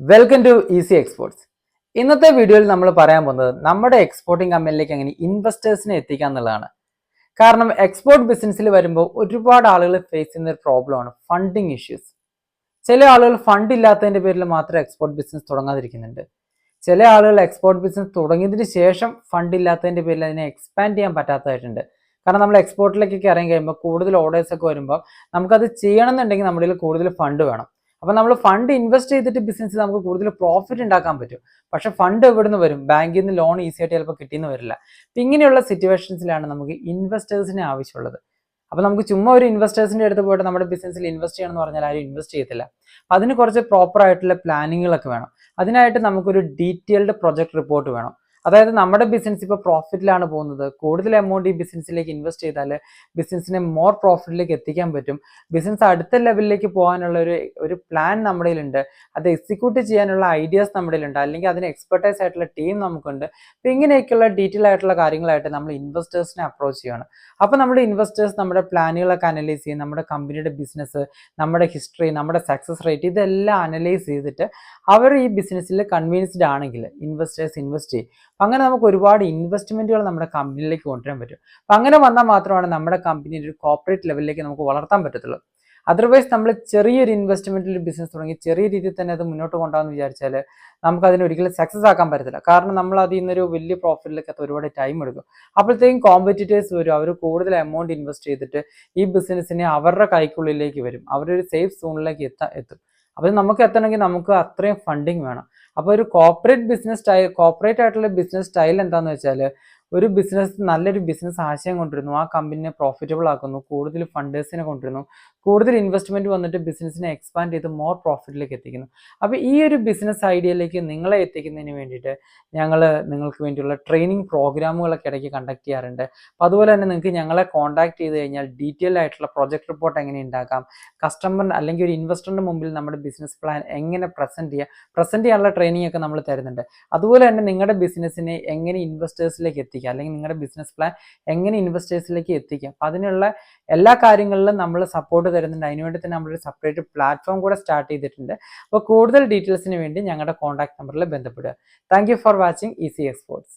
Welcome to easy exports ഇന്നത്തെ വീഡിയോയിൽ നമ്മൾ പറയാൻ പോകുന്നത് നമ്മുടെ എക്സ്പോർട്ടിംഗ് കമ്പനിയിലേക്ക് എങ്ങനെ ഇൻവെസ്റ്റേഴ്സിനെ എത്തിക്കുക എന്നുള്ളതാണ്. കാരണം എക്സ്പോർട്ട് ബിസിനസ്സിൽ വരുമ്പോൾ ഒരുപാട് ആളുകൾ ഫേസ് ചെയ്യുന്ന ഒരു പ്രോബ്ലമാണ് ഫണ്ടിങ് ഇഷ്യൂസ് ചില ആളുകൾ ഫണ്ട് ഇല്ലാത്തതിന്റെ പേരിൽ മാത്രം എക്സ്പോർട്ട് ബിസിനസ് തുടങ്ങാതിരിക്കുന്നുണ്ട്. ചില ആളുകൾ എക്സ്പോർട്ട് ബിസിനസ് തുടങ്ങിയതിന് ശേഷം ഫണ്ട് ഇല്ലാത്തതിന്റെ പേരിൽ അതിനെ എക്സ്പാൻഡ് ചെയ്യാൻ പറ്റാത്തതായിട്ടുണ്ട്. കാരണം നമ്മൾ എക്സ്പോർട്ടിലേക്കൊക്കെ ഇറങ്ങി കഴിയുമ്പോൾ കൂടുതൽ ഓർഡേഴ്സ് ഒക്കെ വരുമ്പോൾ നമുക്കത് ചെയ്യണമെന്നുണ്ടെങ്കിൽ നമ്മുടെ കൂടുതൽ ഫണ്ട് വേണം. അപ്പോൾ നമ്മൾ ഫണ്ട് ഇൻവെസ്റ്റ് ചെയ്തിട്ട് ബിസിനസ് നമുക്ക് കൂടുതൽ പ്രോഫിറ്റ് ഉണ്ടാക്കാൻ പറ്റും. പക്ഷെ ഫണ്ട് എവിടെ നിന്ന് വരും? ബാങ്കിൽ നിന്ന് ലോൺ ഈസി ആയിട്ട് ചിലപ്പോൾ കിട്ടിയെന്ന് വരില്ല. അപ്പം ഇങ്ങനെയുള്ള സിറ്റുവേഷൻസിലാണ് നമുക്ക് ഇൻവെസ്റ്റേഴ്സിനെ ആവശ്യമുള്ളത്. അപ്പോൾ നമുക്ക് ചുമ്മാ ഒരു ഇൻവെസ്റ്റേഴ്സിന്റെ അടുത്ത് പോയിട്ട് നമ്മുടെ ബിസിനസ്സിൽ ഇൻവെസ്റ്റ് ചെയ്യണം എന്ന് പറഞ്ഞാൽ ആരും ഇൻവെസ്റ്റ് ചെയ്യത്തില്ല. അതിന് കുറച്ച് പ്രോപ്പർ ആയിട്ടുള്ള പ്ലാനിങ്ങുകളൊക്കെ വേണം. അതിനായിട്ട് നമുക്കൊരു ഡീറ്റെയിൽഡ് പ്രൊജക്ട് റിപ്പോർട്ട് വേണം. അതായത് നമ്മുടെ ബിസിനസ് ഇപ്പോൾ പ്രോഫിറ്റിലാണ് പോകുന്നത്. കൂടുതൽ എമൗണ്ട് ഈ ബിസിനസ്സിലേക്ക് ഇൻവെസ്റ്റ് ചെയ്താൽ ബിസിനസ്സിനെ മോർ പ്രോഫിറ്റിലേക്ക് എത്തിക്കാൻ പറ്റും. ബിസിനസ് അടുത്ത ലെവലിലേക്ക് പോകാനുള്ള ഒരു ഒരു പ്ലാൻ നമ്മുടെ ഉണ്ട് അത് എക്സിക്യൂട്ട് ചെയ്യാനുള്ള ഐഡിയാസ് നമ്മുടെ ഉണ്ട് അല്ലെങ്കിൽ അതിന് എക്സ്പെർട്ടൈസ് ആയിട്ടുള്ള ടീം നമുക്കുണ്ട്. അപ്പോൾ ഇങ്ങനെയൊക്കെയുള്ള ഡീറ്റെയിൽ ആയിട്ടുള്ള കാര്യങ്ങളായിട്ട് നമ്മൾ ഇൻവെസ്റ്റേഴ്സിനെ അപ്രോച്ച് ചെയ്യണം. അപ്പോൾ നമ്മുടെ ഇൻവെസ്റ്റേഴ്സ് നമ്മുടെ പ്ലാനുകളൊക്കെ അനലൈസ് ചെയ്യും. നമ്മുടെ കമ്പനിയുടെ ബിസിനസ് നമ്മുടെ ഹിസ്റ്ററി നമ്മുടെ സക്സസ് റേറ്റ് ഇതെല്ലാം അനലൈസ് ചെയ്തിട്ട് അവർ ഈ ബിസിനസ്സിൽ കൺവീൻസ്ഡ് ആണെങ്കിൽ ഇൻവെസ്റ്റേഴ്സ് ഇൻവെസ്റ്റ് ചെയ്യും. അപ്പം അങ്ങനെ നമുക്ക് ഒരുപാട് ഇൻവെസ്റ്റ്മെന്റുകൾ നമ്മുടെ കമ്പനിയിലേക്ക് കൊണ്ടുവരാൻ പറ്റും. അപ്പം അങ്ങനെ വന്നാൽ മാത്രമാണ് നമ്മുടെ കമ്പനി ഒരു കോർപ്പറേറ്റ് ലെവലിലേക്ക് നമുക്ക് വളർത്താൻ പറ്റത്തുള്ളൂ. അതർവൈസ് നമ്മൾ ചെറിയൊരു ഇൻവെസ്റ്റ്മെന്റിൽ ബിസിനസ് തുടങ്ങി ചെറിയ രീതിയിൽ തന്നെ അത് മുന്നോട്ട് കൊണ്ടുപോകാമെന്ന് വിചാരിച്ചാൽ നമുക്ക് അതിന് ഒരിക്കലും സക്സസ് ആക്കാൻ പറ്റത്തില്ല. കാരണം നമ്മൾ അതിൽ നിന്നൊരു വലിയ പ്രോഫിറ്റിലേക്ക് അത് ഒരുപാട് ടൈം എടുക്കും. അപ്പോഴത്തേക്കും കോമ്പറ്റീറ്റേഴ്സ് വരും. അവർ കൂടുതൽ എമൗണ്ട് ഇൻവെസ്റ്റ് ചെയ്തിട്ട് ഈ ബിസിനസ്സിനെ അവരുടെ കൈക്കുള്ളിലേക്ക് വരും. അവരൊരു സേഫ് സോണിലേക്ക് എത്താൻ എത്തും. അപ്പോൾ നമുക്ക് എത്തണമെങ്കിൽ നമുക്ക് അത്രയും ഫണ്ടിങ് വേണം. അപ്പോൾ ഒരു കോപ്പറേറ്റ് ബിസിനസ് സ്റ്റൈൽ കോപ്പറേറ്റ് ആയിട്ടുള്ള ബിസിനസ് സ്റ്റൈൽ എന്താണെന്ന് വെച്ചാൽ ഒരു ബിസിനസ് നല്ലൊരു ബിസിനസ് ആശയം കൊണ്ടുവരുന്നു. ആ കമ്പനിനെ പ്രോഫിറ്റബിൾ ആക്കുന്നു. കൂടുതൽ ഫണ്ടേഴ്സിനെ കൊണ്ടുവരുന്നു. കൂടുതൽ ഇൻവെസ്റ്റ്മെന്റ് വന്നിട്ട് ബിസിനസ്സിനെ എക്സ്പാൻഡ് ചെയ്ത് മോർ പ്രോഫിറ്റിലേക്ക് എത്തിക്കുന്നു. അപ്പോൾ ഈ ഒരു ബിസിനസ് ഐഡിയയിലേക്ക് നിങ്ങളെ എത്തിക്കുന്നതിന് വേണ്ടിയിട്ട് ഞങ്ങൾ നിങ്ങൾക്ക് വേണ്ടിയുള്ള ട്രെയിനിങ് പ്രോഗ്രാമുകളൊക്കെ ഇടയ്ക്ക് കണ്ടക്ട് ചെയ്യാറുണ്ട്. അപ്പോൾ അതുപോലെ തന്നെ നിങ്ങൾക്ക് ഞങ്ങളെ കോൺടാക്ട് ചെയ്ത് കഴിഞ്ഞാൽ ഡീറ്റെയിൽ ആയിട്ടുള്ള പ്രൊജക്ട് റിപ്പോർട്ട് എങ്ങനെ ഉണ്ടാക്കാം? കസ്റ്റമർ അല്ലെങ്കിൽ ഒരു ഇൻവെസ്റ്ററിന്റെ മുമ്പിൽ നമ്മുടെ ബിസിനസ് പ്ലാൻ എങ്ങനെ പ്രസന്റ് ചെയ്യുക പ്രസന്റ് ചെയ്യാനുള്ള ട്രെയിനിങ് ഒക്കെ നമ്മൾ തരുന്നുണ്ട്. അതുപോലെ തന്നെ നിങ്ങളുടെ ബിസിനസ്സിനെ എങ്ങനെ ഇൻവെസ്റ്റേഴ്സിലേക്ക് എത്തിക്കുക അല്ലെങ്കിൽ നിങ്ങളുടെ ബിസിനസ് പ്ലാൻ എങ്ങനെ ഇൻവെസ്റ്റേഴ്സിലേക്ക് എത്തിക്കുക. അപ്പം അതിനുള്ള എല്ലാ കാര്യങ്ങളിലും നമ്മൾ സപ്പോർട്ട് തരുന്നുണ്ട്. അതിനുവേണ്ടി തന്നെ നമ്മളൊരു സെപ്പറേറ്റ് പ്ലാറ്റ്ഫോം കൂടെ സ്റ്റാർട്ട് ചെയ്തിട്ടുണ്ട്. അപ്പോൾ കൂടുതൽ ഡീറ്റെയിൽസിന് വേണ്ടി ഞങ്ങളുടെ കോൺടാക്ട് നമ്പറിൽ ബന്ധപ്പെടുക. Thank for watching easy exports